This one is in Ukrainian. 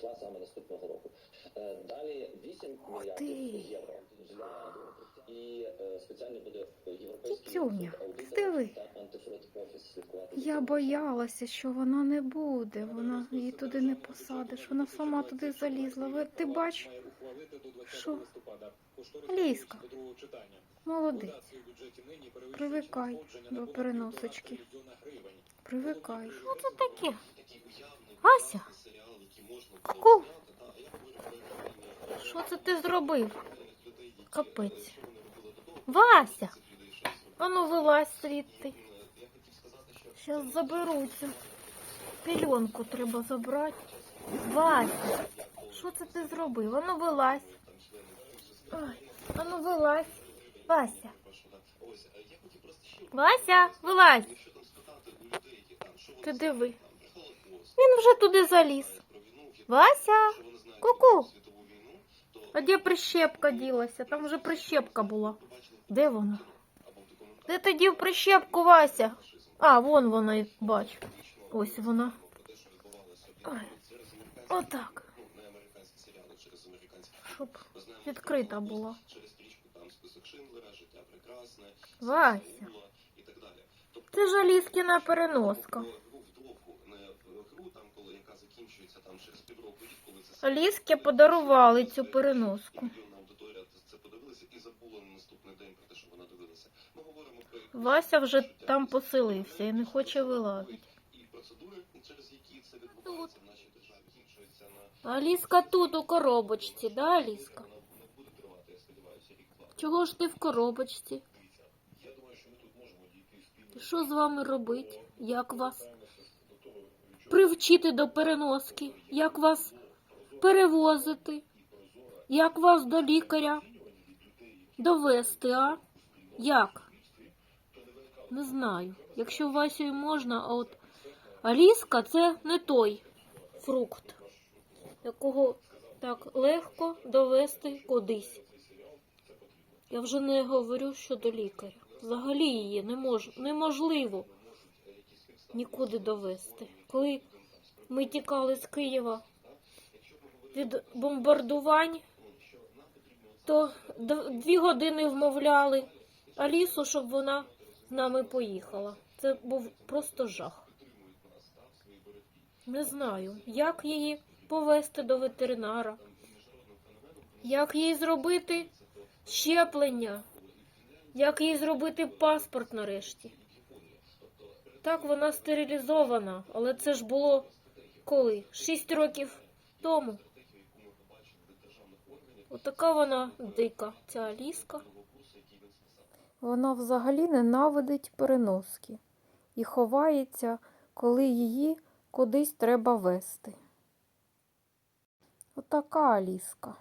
числа саме наступного року. Е, Далі 8 Ух мільярдів ти. євро для і е, спеціально буде європейський та антифрод офіс слідкувати. Я боялася, що вона не буде, вона її туди не посадиш, вона сама туди залізла. Ви ти бач, що? Ліска, молодець, Привикай до переносочки. привикай. Що це таке? Ася, ку, що це ти зробив? Капець. Вася, ану вилазь звідти. Зараз заберуться. Пільонку треба забрати. Вася, що це ти зробив? Ану вилазь. Ой, ану вилазь. Вася. Вася, вилазь. Ти диви. Він вже туди заліз. Вася, ку-ку. А де прищепка ділася? Там вже прищепка була. Де вона? Де ти дів прищепку, Вася? А, вон вона, і бачу. Ось вона. Ой. Отак. Щоб відкрита була. Вася. Це ж Аліскіна переноска. Аліске подарували цю переноску. Вася вже там поселився і не хоче вилазити. Аліска тут у коробочці, да, Аліска? Чого ж ти в коробочці? Що з вами робить? Як вас привчити до переноски? Як вас перевозити? Як вас до лікаря довести, а? Як? Не знаю. Якщо Васю можна, а от Аліска це не той фрукт, якого так легко довести кудись. Я вже не говорю щодо лікаря. Взагалі її не мож... неможливо нікуди довести. Коли ми тікали з Києва від бомбардувань, то дві години вмовляли Алісу, щоб вона з нами поїхала. Це був просто жах. Не знаю, як її повести до ветеринара, як їй зробити щеплення, як їй зробити паспорт нарешті. Так, вона стерилізована, але це ж було коли? Шість років тому. Отака вона дика, ця Аліска. Вона взагалі ненавидить переноски і ховається, коли її кудись треба вести. Отака Аліска.